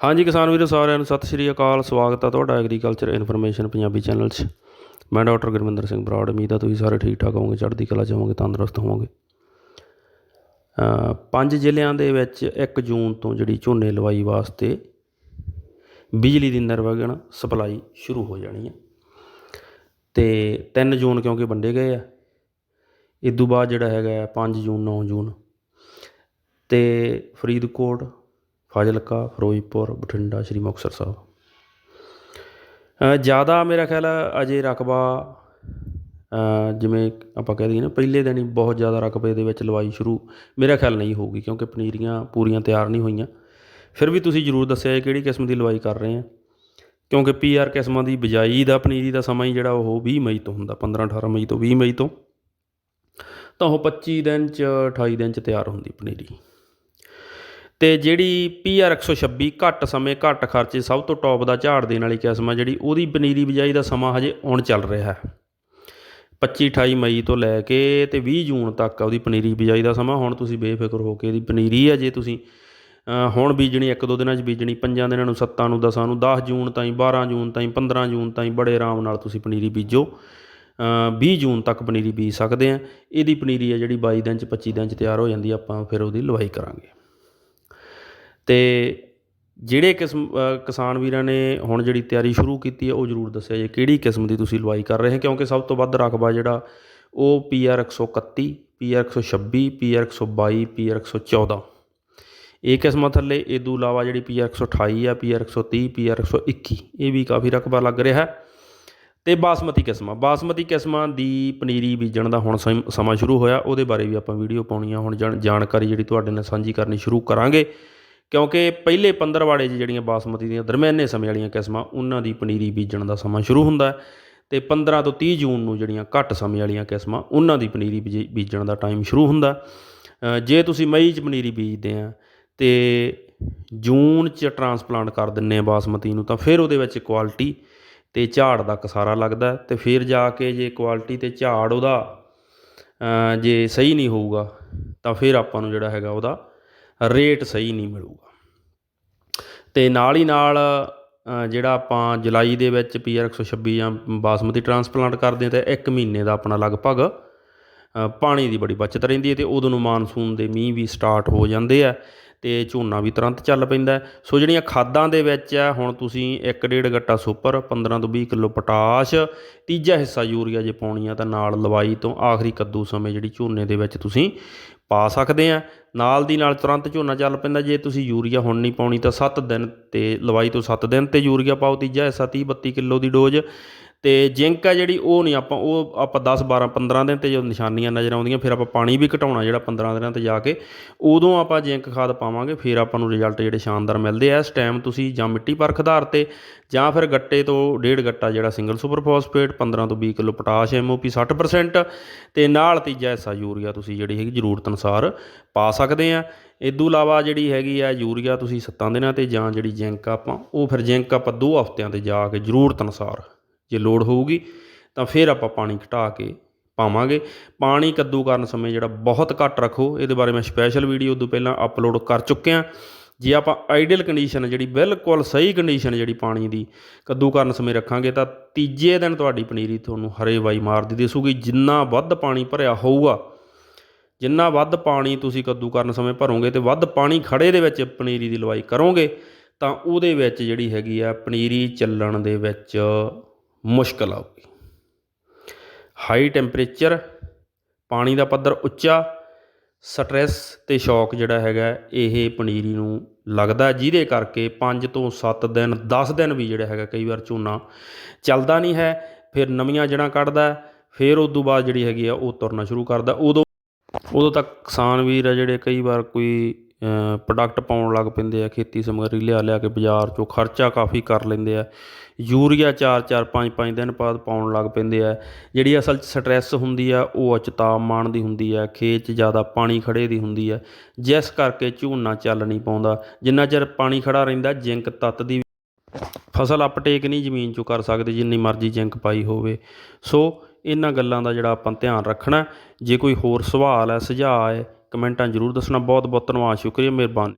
ਹਾਂਜੀ ਕਿਸਾਨ ਵੀਰੋ, ਸਾਰਿਆਂ ਨੂੰ ਸਤਿ ਸ਼੍ਰੀ ਅਕਾਲ। ਸਵਾਗਤ ਹੈ ਤੁਹਾਡਾ ਐਗਰੀਕਲਚਰ ਇਨਫੋਰਮੇਸ਼ਨ ਪੰਜਾਬੀ ਚੈਨਲ 'ਚ। ਮੈਂ ਡਾਕਟਰ ਗੁਰਵਿੰਦਰ ਸਿੰਘ ਬਰਾੜ, ਉਮੀਦ ਆ ਤੁਸੀਂ ਸਾਰੇ ਠੀਕ ਠਾਕ ਹੋਵੋਗੇ, ਚੜ੍ਹਦੀ ਕਲਾ 'ਚ ਹੋਵੋਗੇ, ਤੰਦਰੁਸਤ ਹੋਵੋਗੇ। ਪੰਜ ਜ਼ਿਲ੍ਹਿਆਂ ਦੇ ਵਿੱਚ 1 ਜੂਨ ਤੋਂ ਜਿਹੜੀ ਝੋਨੇ ਲਵਾਈ ਵਾਸਤੇ ਬਿਜਲੀ ਦੀ ਨਿਰਵਗਣ ਸਪਲਾਈ ਸ਼ੁਰੂ ਹੋ ਜਾਣੀ ਹੈ ਤੇ 3 ਜੂਨ ਕਿਉਂਕਿ ਵੰਡੇ ਗਏ ਆ ਇਸ ਤੋਂ ਬਾਅਦ ਜਿਹੜਾ ਹੈਗਾ ਹੈ 5 ਜੂਨ 9 ਜੂਨ। ਤੇ ਫਰੀਦਕੋਟ ਫਾਜ਼ਿਲਕਾ, ਫਿਰੋਜ਼ਪੁਰ, ਬਠਿੰਡਾ, ਸ਼੍ਰੀ ਮੁਕਤਸਰ ਸਾਹਿਬ। ਜ਼ਿਆਦਾ ਮੇਰਾ ਖਿਆਲ ਅਜੇ ਰਕਬਾ ਜਿਵੇਂ ਆਪਾਂ ਕਹਿ ਦਈਏ ਨਾ, ਪਹਿਲੇ ਦਿਨ ਹੀ ਬਹੁਤ ਜ਼ਿਆਦਾ ਰਕਬੇ ਦੇ ਵਿੱਚ ਲਵਾਈ ਸ਼ੁਰੂ ਮੇਰਾ ਖਿਆਲ ਨਹੀਂ ਹੋਊਗੀ, ਕਿਉਂਕਿ ਪਨੀਰੀਆਂ ਪੂਰੀਆਂ ਤਿਆਰ ਨਹੀਂ ਹੋਈਆਂ। ਫਿਰ ਵੀ ਤੁਸੀਂ ਜ਼ਰੂਰ ਦੱਸਿਆ ਕਿਹੜੀ ਕਿਸਮ ਦੀ ਲਵਾਈ ਕਰ ਰਹੇ ਆ। ਕਿਉਂਕਿ ਪੀਆਰ ਕਿਸਮਾਂ ਦੀ ਬਿਜਾਈ ਦਾ, ਪਨੀਰੀ ਦਾ ਸਮਾਂ ਹੀ ਜਿਹੜਾ ਉਹ 20 ਮਈ ਤੋਂ ਹੁੰਦਾ 15 18 ਮਈ ਤੋਂ 20 ਮਈ ਤੋਂ। ਤਾਂ ਉਹ 25 ਦਿਨ ਚ 28 ਦਿਨ ਚ ਤਿਆਰ ਹੁੰਦੀ ਪਨੀਰੀ। ਤੇ ਜਿਹੜੀ ਪੀਆਰ 126 ਘੱਟ ਸਮੇਂ ਘੱਟ ਖਰਚੇ ਸਭ ਤੋਂ ਟੌਪ ਦਾ ਝਾੜ ਦੇਣ ਵਾਲੀ ਕਿਸਮ ਆ ਜਿਹੜੀ ਉਹਦੀ ਪਨੀਰੀ ਬਿਜਾਈ ਦਾ ਸਮਾਂ ਹਜੇ ਹੁਣ ਚੱਲ ਰਿਹਾ ਹੈ। 25 28 ਮਈ ਤੋਂ ਲੈ ਕੇ ਤੇ 20 ਜੂਨ ਤੱਕ ਆ ਉਹਦੀ ਪਨੀਰੀ ਬਿਜਾਈ ਦਾ ਸਮਾਂ। ਹੁਣ ਤੁਸੀਂ ਬੇਫਿਕਰ ਹੋ ਕੇ ਇਹਦੀ ਪਨੀਰੀ ਆ ਜੇ ਤੁਸੀਂ ਹੁਣ ਬੀਜਣੀ ਇੱਕ ਦੋ ਦਿਨਾਂ 'ਚ ਬੀਜਣੀ ਪੰਜਾਂ ਦਿਨਾਂ ਨੂੰ ਸੱਤਾਂ ਨੂੰ ਦਸਾਂ ਨੂੰ 10 ਜੂਨ ਤਾਈਂ 12 ਜੂਨ ਤਾਈਂ 15 ਜੂਨ ਤਾਈਂ ਬੜੇ ਆਰਾਮ ਨਾਲ ਤੁਸੀਂ ਪਨੀਰੀ ਬੀਜੋ। ਅ, 20 ਜੂਨ ਤੱਕ ਪਨੀਰੀ ਬੀਜ ਸਕਦੇ ਆ। ਇਹਦੀ ਪਨੀਰੀ ਆ ਜਿਹੜੀ 22 ਦਿਨ 'ਚ 25 ਦਿਨ 'ਚ ਤਿਆਰ ਹੋ ਜਾਂਦੀ ਆਪਾਂ ਫਿਰ ਉਹਦੀ ਲਵਾਈ ਕਰਾਂਗੇ। ਅਤੇ ਜਿਹੜੇ ਕਿਸਮ ਕਿਸਾਨ ਵੀਰਾਂ ਨੇ ਹੁਣ ਜਿਹੜੀ ਤਿਆਰੀ ਸ਼ੁਰੂ ਕੀਤੀ ਹੈ, ਉਹ ਜ਼ਰੂਰ ਦੱਸਿਆ ਜੇ ਕਿਹੜੀ ਕਿਸਮ ਦੀ ਤੁਸੀਂ ਲਵਾਈ ਕਰ ਰਹੇ ਕਿਉਂਕਿ ਸਭ ਤੋਂ ਵੱਧ ਰਕਬਾ ਜਿਹੜਾ ਉਹ ਪੀ ਆਰ ਇੱਕ ਸੌ ਇਕੱਤੀ, ਪੀ ਆਰ ਇੱਕ ਸੌ ਛੱਬੀ, ਪੀ ਆਰ ਇੱਕ ਸੌ ਬਾਈ, ਪੀ ਆਰ ਇੱਕ ਸੌ ਚੌਦਾਂ। ਇਹ ਕਿਸਮਾਂ ਥੱਲੇ, ਇਹ ਤੋਂ ਇਲਾਵਾ ਜਿਹੜੀ ਪੀ ਪੀਆਰ 128 ਆ, ਪੀ ਆਰ 130 ਪੀਆਰ 121 ਇਹ ਵੀ ਕਾਫੀ ਰਕਬਾ ਲੱਗ ਰਿਹਾ ਹੈ। ਤੇ ਬਾਸਮਤੀ ਕਿਸਮਾਂ ਬਾਸਮਤੀ ਕਿਸਮਾਂ ਦੀ ਪਨੀਰੀ ਬੀਜਣ ਦਾ ਹੁਣ ਸਮ- ਸਮਾਂ ਸ਼ੁਰੂ ਹੋਇਆ, ਉਹਦੇ ਬਾਰੇ ਵੀ ਆਪਾਂ ਵੀਡੀਓ ਪਾਉਣੀ ਆ ਹੁਣ ਜਾਣ- ਜਾਣਕਾਰੀ ਜਿਹੜੀ ਤੁਹਾਡੇ ਨਾਲ ਸਾਂਝੀ ਕਰਨੀ ਸ਼ੁਰੂ ਕਰਾਂਗੇ। ਕਿਉਂਕਿ ਪਹਿਲੇ ਪੰਦਰਵਾੜੇ 'ਚ ਜਿਹੜੀਆਂ ਬਾਸਮਤੀ ਦੀਆਂ ਦਰਮਿਆਨੇ ਸਮੇਂ ਵਾਲੀਆਂ ਕਿਸਮਾਂ, ਉਹਨਾਂ ਦੀ ਪਨੀਰੀ ਬੀਜਣ ਦਾ ਸਮਾਂ ਸ਼ੁਰੂ ਹੁੰਦਾ ਹੈ ਤੇ 15 ਤੋਂ 30 ਜੂਨ ਨੂੰ ਜਿਹੜੀਆਂ ਘੱਟ ਸਮੇਂ ਵਾਲੀਆਂ ਕਿਸਮਾਂ, ਉਹਨਾਂ ਦੀ ਪਨੀਰੀ ਬੀਜ- ਬੀਜਣ ਦਾ ਟਾਈਮ ਸ਼ੁਰੂ ਹੁੰਦਾ ਜੇ ਤੁਸੀਂ ਮਈ 'ਚ ਪਨੀਰੀ ਬੀਜਦੇ ਆ ਤੇ ਜੂਨ 'ਚ ਟਰਾਂਸਪਲਾਂਟ ਕਰ ਦਿੰਨੇ ਆ ਬਾਸਮਤੀ ਨੂੰ, ਤਾਂ ਫਿਰ ਉਹਦੇ ਵਿੱਚ ਕੁਆਲਿਟੀ ਤੇ ਝਾੜ ਦਾ ਕਸਾਰਾ ਲੱਗਦਾ ਹੈ ਤੇ ਫਿਰ ਜਾ ਕੇ ਜੇ ਕੁਆਲਿਟੀ ਤੇ ਝਾੜ ਉਹਦਾ ਜੇ ਸਹੀ ਨਹੀਂ ਹੋਊਗਾ, ਤਾਂ ਫਿਰ ਆਪਾਂ ਨੂੰ ਜਿਹੜਾ ਹੈਗਾ ਉਹਦਾ ਰੇਟ ਸਹੀ ਨਹੀਂ ਮਿਲੂਗਾ। ਤੇ ਨਾਲ ਹੀ ਨਾਲ ਜਿਹੜਾ ਆਪਾਂ ਜੁਲਾਈ ਦੇ ਵਿੱਚ ਪੀਆਰ 126 ਜਾਂ ਬਾਸਮਤੀ ਟਰਾਂਸਪਲਾਂਟ ਕਰਦੇ ਹਾਂ, ਤਾਂ ਇੱਕ ਮਹੀਨੇ ਦਾ ਆਪਣਾ ਲਗਭਗ ਪਾਣੀ ਦੀ ਬੜੀ ਬਚਤ ਰਹਿੰਦੀ ਹੈ ਤੇ ਉਦੋਂ ਨੂੰ ਮਾਨਸੂਨ ਦੇ ਮੀਂਹ ਵੀ ਸਟਾਰਟ ਹੋ ਜਾਂਦੇ ਆ ਤੇ ਝੋਨਾ ਵੀ ਤੁਰੰਤ ਚੱਲ ਪੈਂਦਾ ਸੋ ਜਿਹੜੀਆਂ ਖਾਦਾਂ ਦੇ ਵਿੱਚ ਆ, ਹੁਣ ਤੁਸੀਂ 1.5 ਗੱਟਾ ਸੁਪਰ 15 ਤੋਂ 20 ਕਿਲੋ ਪੋਟਾਸ਼, ਤੀਜਾ ਹਿੱਸਾ ਯੂਰੀਆ ਜੇ ਪਾਉਣੀ ਆ ਤਾਂ ਨਾਲ ਲਵਾਈ ਤੋਂ ਆਖਰੀ ਕੱਦੂ ਸਮੇਂ ਜਿਹੜੀ ਝੋਨੇ ਦੇ ਵਿੱਚ ਤੁਸੀਂ ਪਾ ਸਕਦੇ ਆ। ਨਾਲ ਦੀ ਨਾਲ ਤੁਰੰਤ ਝੋਨਾ ਚੱਲ ਪੈਂਦਾ, ਜੇ ਤੁਸੀਂ ਯੂਰੀਆ ਹੁਣ ਨਹੀਂ ਪਾਉਣੀ ਤਾਂ 7 ਦਿਨ ਤੇ, ਲਵਾਈ ਤੋਂ 7 ਦਿਨ ਤੇ ਯੂਰੀਆ ਪਾਓ, ਤੀਜਾ ਹਿੱਸਾ 30 32 ਕਿਲੋ ਦੀ ਡੋਜ਼। ਅਤੇ ਜਿੰਕ ਆ ਜਿਹੜੀ, ਉਹ ਨਹੀਂ ਆਪਾਂ, ਉਹ ਆਪਾਂ 10 12 15 ਦਿਨ ਤੇ ਜਦੋਂ ਨਿਸ਼ਾਨੀਆਂ ਨਜ਼ਰ ਆਉਂਦੀਆਂ, ਫਿਰ ਆਪਾਂ ਪਾਣੀ ਵੀ ਘਟਾਉਣਾ ਜਿਹੜਾ 15 ਦਿਨਾਂ ਤੇ ਜਾ ਕੇ, ਉਦੋਂ ਆਪਾਂ ਜਿੰਕ ਖਾਦ ਪਾਵਾਂਗੇ, ਫਿਰ ਆਪਾਂ ਨੂੰ ਰਿਜ਼ਲਟ ਜਿਹੜੇ ਸ਼ਾਨਦਾਰ ਮਿਲਦੇ ਆ ਇਸ ਟਾਈਮ ਤੁਸੀਂ ਜਾਂ ਮਿੱਟੀ ਪਰਖ ਆਧਾਰ ਤੇ ਜਾਂ ਫਿਰ ਗੱਟੇ ਤੋਂ ਡੇਢ ਗੱਟਾ ਜਿਹੜਾ ਸਿੰਗਲ ਸੁਪਰ ਫਾਸਫੇਟ 15 ਤੋਂ 20 ਕਿਲੋ ਪੋਟਾਸ਼ ਐਮਓਪੀ 60% ਤੇ ਨਾਲ ਤੀਜਾ ਹਿੱਸਾ ਯੂਰੀਆ ਤੁਸੀਂ ਜਿਹੜੀ ਹੈਗੀ ਜ਼ਰੂਰਤ ਅਨੁਸਾਰ ਪਾ ਸਕਦੇ ਆ। ਇਦੋਂ ਇਲਾਵਾ ਜਿਹੜੀ ਹੈਗੀ ਆ ਯੂਰੀਆ ਤੁਸੀਂ 7 ਦਿਨਾਂ ਤੇ ਜਾਂ ਜਿਹੜੀ ਜਿੰਕ ਆਪਾਂ, ਉਹ ਫਿਰ ਜਿੰਕ ਆਪਾਂ 2 ਹਫ਼ਤਿਆਂ ਤੇ ਜਾ ਕੇ ਜ਼ਰੂਰਤ ਅਨੁਸਾਰ ਜੇ ਲੋੜ ਹੋਊਗੀ ਤਾਂ ਫਿਰ ਆਪਾਂ ਪਾਣੀ ਘਟਾ ਕੇ ਪਾਵਾਂਗੇ। ਪਾਣੀ ਕੱਦੂ ਕਰਨ ਸਮੇਂ ਜਿਹੜਾ ਬਹੁਤ ਘੱਟ ਰੱਖੋ, ਇਹਦੇ ਬਾਰੇ ਮੈਂ ਸਪੈਸ਼ਲ ਵੀਡੀਓ ਉਦੋਂ ਪਹਿਲਾਂ ਅਪਲੋਡ ਕਰ ਚੁੱਕਿਆ ਜੇ ਆਪਾਂ ਆਈਡੀਅਲ ਕੰਡੀਸ਼ਨ ਜਿਹੜੀ ਬਿਲਕੁਲ ਸਹੀ ਕੰਡੀਸ਼ਨ ਜਿਹੜੀ ਪਾਣੀ ਦੀ ਕੱਦੂ ਕਰਨ ਸਮੇਂ ਰੱਖਾਂਗੇ ਤਾਂ ਤੀਜੇ ਦਿਨ ਤੁਹਾਡੀ ਪਨੀਰੀ ਤੁਹਾਨੂੰ ਹਰੇ ਵਾਈ ਮਾਰਦੀ ਦਿਸੂਗੀ ਜਿੰਨਾ ਵੱਧ ਪਾਣੀ ਭਰਿਆ ਹੋਊਗਾ, ਜਿੰਨਾ ਵੱਧ ਪਾਣੀ ਤੁਸੀਂ ਕੱਦੂ ਕਰਨ ਸਮੇਂ ਭਰੋਗੇ ਤੇ ਵੱਧ ਪਾਣੀ ਖੜੇ ਦੇ ਵਿੱਚ ਪਨੀਰੀ ਦੀ ਲਵਾਈ ਕਰੋਗੇ, ਤਾਂ ਉਹਦੇ ਵਿੱਚ ਜਿਹੜੀ ਹੈਗੀ ਆ ਪਨੀਰੀ ਚੱਲਣ ਦੇ ਵਿੱਚ ਮੁਸ਼ਕਲ ਆਊਗੀ ਹਾਈ ਟੈਂਪਰੇਚਰ ਪਾਣੀ ਦਾ ਪੱਧਰ ਉੱਚਾ ਸਟ੍ਰੈਸ ਤੇ ਸ਼ੌਕ ਜਿਹੜਾ ਹੈਗਾ, ਇਹ ਪਨੀਰੀ ਨੂੰ ਲੱਗਦਾ, ਜਿਹਦੇ ਕਰਕੇ 5 ਤੋਂ 7 ਦਿਨ 10 ਦਿਨ ਵੀ ਜਿਹੜਾ ਹੈਗਾ ਕਈ ਵਾਰ ਝੋਨਾ ਚੱਲਦਾ ਨਹੀਂ ਹੈ, ਫਿਰ ਨਵੀਆਂ ਜੜਾਂ ਕੱਢਦਾ, ਫਿਰ ਉਸ ਤੋਂ ਬਾਅਦ ਜਿਹੜੀ ਹੈਗੀ ਆ ਉਹ ਤੁਰਨਾ ਸ਼ੁਰੂ ਕਰਦਾ। ਉਦੋਂ ਉਦੋਂ ਤੱਕ ਕਿਸਾਨ ਵੀਰ ਆ ਜਿਹੜੇ ਕਈ ਵਾਰ ਕੋਈ ਪ੍ਰੋਡਕਟ ਪਾਉਣ ਲੱਗ ਪੈਂਦੇ ਆ, ਖੇਤੀ ਸਮੱਗਰੀ ਲਿਆ ਲਿਆ ਕੇ ਬਾਜ਼ਾਰ ਚੋਂ ਖਰਚਾ ਕਾਫੀ ਕਰ ਲੈਂਦੇ ਆ। ਯੂਰੀਆ 4 4 5 5 ਦਿਨ ਬਾਅਦ ਪਾਉਣ ਲੱਗ ਪੈਂਦੇ ਆ। ਜਿਹੜੀ ਅਸਲ 'ਚ ਸਟ੍ਰੈਸ ਹੁੰਦੀ ਆ, ਉਹ ਅੱਜ ਦੀ ਹੁੰਦੀ ਆ, ਖੇਤ 'ਚ ਜ਼ਿਆਦਾ ਪਾਣੀ ਖੜੇ ਦੀ ਹੁੰਦੀ ਆ। ਜਿਸ ਕਰਕੇ ਝੋਨਾ ਚੱਲ ਨਹੀਂ ਪਾਉਂਦਾ। ਜਿੰਨਾ ਚਿਰ ਪਾਣੀ ਖੜਾ ਰਹਿੰਦਾ, ਜਿੰਕ ਤੱਤ ਦੀ ਫਸਲ ਅਪਟੇਕ ਨਹੀਂ ਜ਼ਮੀਨ 'ਚੋਂ ਕਰ ਸਕਦੇ, ਜਿੰਨੀ ਮਰਜ਼ੀ ਜਿੰਕ ਪਾਈ ਹੋਵੇ। ਸੋ, ਇਹਨਾਂ ਗੱਲਾਂ ਦਾ ਜਿਹੜਾ ਆਪਾਂ ਧਿਆਨ ਰੱਖਣਾ, ਜੇ ਕੋਈ ਹੋਰ ਸਵਾਲ ਹੈ, ਸੁਝਾਅ ਹੈ ਕਮੈਂਟਾਂ ਜ਼ਰੂਰ ਦੱਸਣਾ। ਬਹੁਤ ਬਹੁਤ ਧੰਨਵਾਦ ਸ਼ੁਕਰੀਆ ਮਿਹਰਬਾਨੀ।